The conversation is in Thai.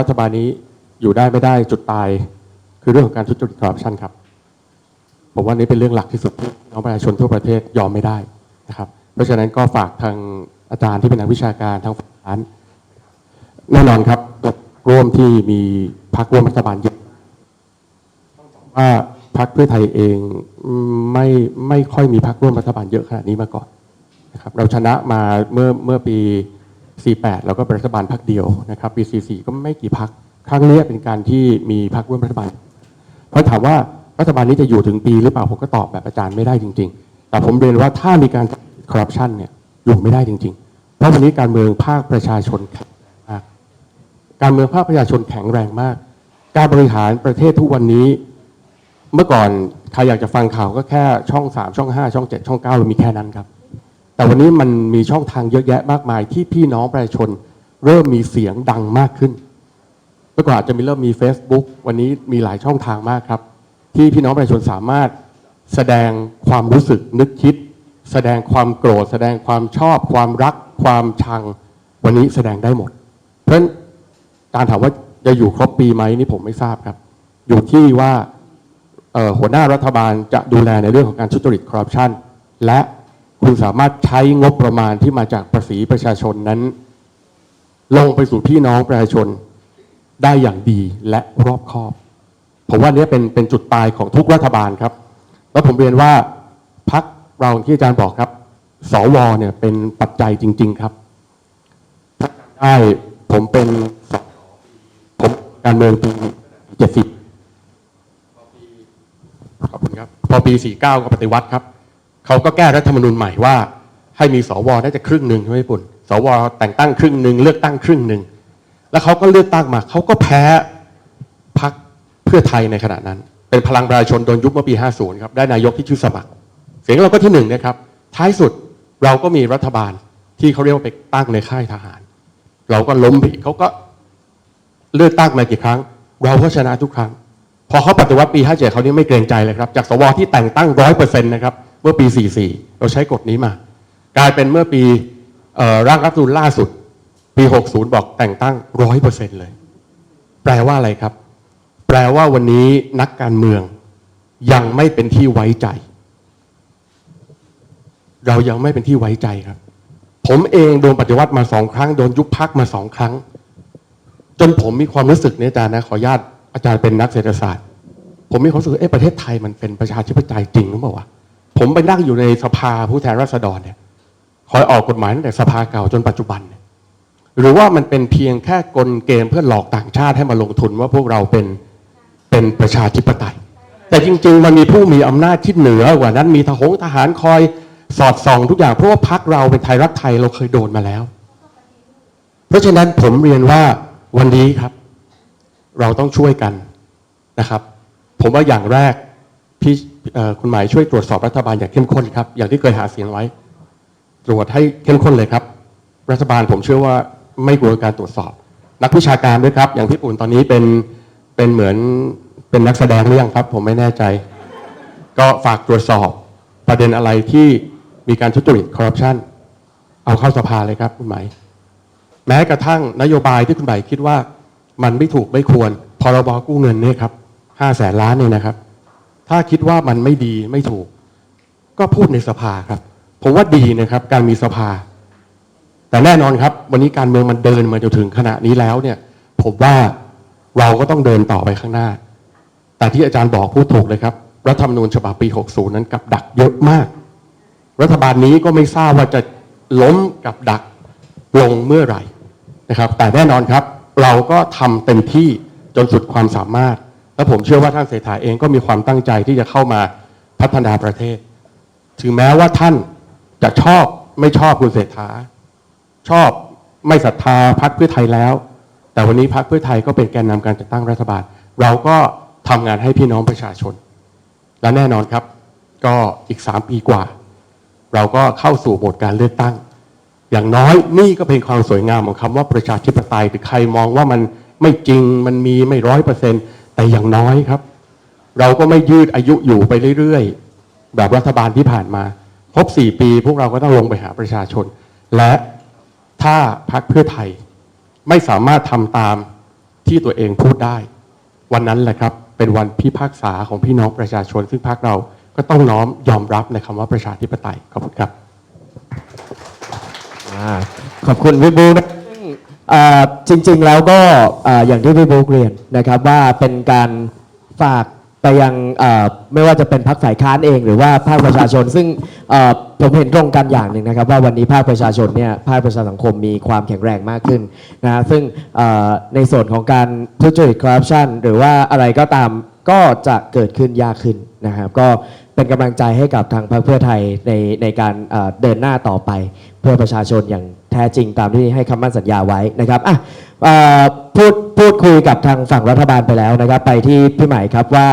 รัฐบาลนี้อยู่ได้ไม่ได้จุดตาย คือเรื่องของการทุจริตคอร์รัปชันครับ ผมว่านี่เป็นเรื่องหลักที่สุดที่น้องประชาชนทั่วประเทศยอมไม่ได้นะครับ เพราะฉะนั้นก็ฝากทางอาจารย์ที่เป็นนักวิชาการทางฝ่ายนแน่นอนครับร่วมที่มีพรรคร่วมรัฐบาลเยอะว่าพรรคเพื่อไทยเองไม่ไม่ค่อยมีพรรคร่วมรัฐบาลเยอะขนาดนี้มาก่อนนะครับเราชนะมาเมื่อเมื่อปี 48เราก็เป็นรัฐบาลพรรคเดียวนะครับปี44ก็ไม่กี่พรรครั้งนี้เป็นการที่มีพรรคร่วมรัฐบาล เพราะถามว่ารัฐบาลนี้จะอยู่ถึงปีหรือเปล่าผมก็ตอบแบบอาจารย์ไม่ได้จริง ๆ แต่ผมเรียนว่าถ้ามีการคอร์รัปชันเนี่ยอยู่ไม่ได้จริง ๆ เพราะวันนี้การเมืองภาคประชาชนแข็งมากการเมืองภาคประชาชนแข็งแรงมาก การบริหารประเทศทุกวันนี้ เมื่อก่อนใครอยากจะฟังข่าวก็แค่ช่อง 3 ช่อง 5 ช่อง 7 ช่อง9เรามีแค่นั้นครับ แต่วันนี้มันมีช่องทางเยอะแยะมากมาย ที่พี่น้องประชาชนเริ่มมีเสียงดังมากขึ้นเมื่อก่อนอาจจะมีเริ่มมี Facebook วันนี้มีหลายช่องทางมากครับ ที่พี่น้องประชาชนสามารถแสดงความรู้สึกนึกคิด แสดงความโกรธ แสดงความชอบ ความรัก ความชัง วันนี้แสดงได้หมด เพราะฉะนั้นการถามว่าจะอยู่ครบปีไหมนี่ผมไม่ทราบครับ อยู่ที่ว่าหัวหน้ารัฐบาลจะดูแลในเรื่องของการทุจริตคอร์รัปชันและ คุณสามารถใช้งบประมาณที่มาจากภาษีประชาชนนั้น ลงไปสู่พี่น้องประชาชนได้อย่างดีและรอบคอบ ผมว่านี้เป็นเป็นจุดตายของทุกรัฐบาลครับ แล้วผมเรียนว่าพักเราที่อาจารย์บอกครับ สวเนี่ยเป็นปัจจัยจริง ๆครับได้ผมเป็นผมการเมืองปีเจ็ดสิบขอบคุณครับ พอปีสี่เก้าก็ปฏิวัติครับ เขาก็แก้รัฐธรรมนูญใหม่ว่า ให้มีสวน่าจะครึ่งหนึ่งใช่ไหมปุ่นสวแต่งตั้งครึ่งหนึ่งเลือกตั้งครึ่งหนึ่งแล้วเขาก็เลือกตั้งมาเขาก็แพ้พักเพื่อไทยในขณะนั้น เป็นพลังประชาชนโดนยุบเมื่อปี 50 ครับได้นายกที่ชื่อสมัคร เสียงเราก็ที่หนึ่งนะครับ ท้ายสุดเราก็มีรัฐบาลที่เขาเรียกว่าไปตั้งในค่ายทหาร เราก็ล้มไปอีเขาก็เลือกตั้งมากี่ครั้ง เราก็ชนะทุกครั้ง พอเขาปฏิวัติปี 57เขานี่ไม่เกรงใจเลยครับ จากสวที่แต่งตั้งร้อยเปอร์เซ็นต์นะครับ เมื่อปี 44 เราใช้กฎนี้มา กลายเป็นเมื่อปีออร่างรัฐธรรมนูญล่าสุด ปี 60 บอกแต่งตั้งร้อยเปอร์เซ็นต์เลย แปลว่าอะไรครับ แปลว่าวันนี้นักการเมืองยังไม่เป็นที่ไว้ใจ เรายังไม่เป็นที่ไว้ใจครับ ผมเองโดนปฏิวัติมาสองครั้ง โดนยุบพักมาสองครั้ง จนผมมีความรู้สึกเนี่ยอาจารย์นะ ขออนุญาตอาจารย์เป็นนักเศรษฐศาสตร์ ผมมีความรู้สึกเอ๊ะประเทศไทยมันเป็นประชาธิปไตยจริงหรือเปล่าวะ ผมไปนั่งอยู่ในสภาผู้แทนราษฎรเนี่ยคอยออกกฎหมายตั้งแต่สภาเก่าจนปัจจุบันเนี่ยหรือว่ามันเป็นเพียงแค่กลเกมเพื่อหลอกต่างชาติให้มาลงทุนว่าพวกเราเป็นเป็นประชาธิปไตย แต่จริง ๆ มันมีผู้มีอำนาจที่เหนือกว่านั้นมีทหงทหารคอยสอดส่องทุกอย่างเพราะว่าพักเราเป็นไทยรักไทยเราเคยโดนมาแล้ว เพราะฉะนั้นผมเรียนว่าวันนี้ครับ เราต้องช่วยกันนะครับ ผมว่าอย่างแรกพี่ คุณหมายช่วยตรวจสอบรัฐบาลอย่างเข้มข้นครับ อย่างที่เคยหาเสียงไว้ ตรวจให้เข้มข้นเลยครับ รัฐบาลผมเชื่อว่าไม่กลัวการตรวจสอบ นักวิชาการด้วยครับ อย่างพี่ปุ่นตอนนี้เป็นเป็นเหมือนเป็นนักแสดงหรือยังครับ ผมไม่แน่ใจ ก็ฝากตรวจสอบประเด็นอะไรที่มีการทุจริตคอร์รัปชันเอาเข้าสภาเลยครับ คุณหมายแม้กระทั่งนโยบายที่คุณใบคิดว่ามันไม่ถูกไม่ควรพรบกู้เงินเนี่ยครับห้าแสนล้านเนี่ยนะครับ ถ้าคิดว่ามันไม่ดีไม่ถูก ก็พูดในสภาครับ ผมว่าดีนะครับ การมีสภา แต่แน่นอนครับ วันนี้การเมืองมันเดินมาจนถึงขณะนี้แล้วเนี่ย ผมว่าเราก็ต้องเดินต่อไปข้างหน้า แต่ที่อาจารย์บอกพูดถูกเลยครับ รัฐธรรมนูญฉบับปี 60 นั้นกับดักเยอะมาก รัฐบาลนี้ก็ไม่ทราบว่าจะล้มกับดักลงเมื่อไหร่นะครับ แต่แน่นอนครับ เราก็ทำเต็มที่จนสุดความสามารถ และผมเชื่อว่าท่านเศรษฐาเองก็มีความตั้งใจที่จะเข้ามาพัฒนาประเทศ ถึงแม้ว่าท่านจะชอบไม่ชอบคุณเศรษฐา ชอบไม่ศรัทธาพรรคเพื่อไทยแล้ว แต่วันนี้พรรคเพื่อไทยก็เป็นแกนนำการจัดตั้งรัฐบาล เราก็ทำงานให้พี่น้องประชาชน และแน่นอนครับ ก็อีกสามปีกว่า เราก็เข้าสู่โหมดการเลือกตั้ง อย่างน้อยนี่ก็เป็นความสวยงามของคำว่าประชาธิปไตยหรือใครมองว่ามันไม่จริงมันมีไม่ร้อยเปอร์เซ็นต์ แต่อย่างน้อยครับ เราก็ไม่ยืดอายุอยู่ไปเรื่อยๆ แบบรัฐบาลที่ผ่านมาครบสี่ปี พวกเราก็ต้องลงไปหาประชาชน และถ้าพรรคเพื่อไทย ไม่สามารถทำตามที่ตัวเองพูดได้ วันนั้นแหละครับ เป็นวันพิพากษาของพี่น้องประชาชน ซึ่งพรรคเราก็ต้องน้อมยอมรับในคำว่าประชาธิปไตยขอบคุณครับ ขอบคุณพี่บุ๊กนะ ซึ่งอ่าจริงๆแล้วก็อ่าอย่างที่พี่บุ๊กเรียนนะครับว่าเป็นการฝากไปยังอ่าไม่ว่าจะเป็นพรรคฝ่ายค้านเองหรือว่าภาคประชาชน ซึ่งอ่าผมเห็นตรงกันอย่างหนึ่งนะครับ ว่าวันนี้ภาคประชาชนเนี่ยภาคประชาสังคมมีความแข็งแรงมากขึ้นนะซึ่งอ่าในส่วนของการทุจริตคอร์รัปชันหรือว่าอะไรก็ตามก็จะเกิดขึ้นยากขึ้นนะครับก็ เป็นกำลังใจให้กับทางพรรคเพื่อไทยในในการเดินหน้าต่อไปเพื่อประชาชนอย่างแท้จริงตามที่ให้คำมั่นสัญญาไว้นะครับอะพูดพูดคุยกับทางฝั่งรัฐบาลไปแล้วนะครับ ไปที่พี่ใหม่ครับว่า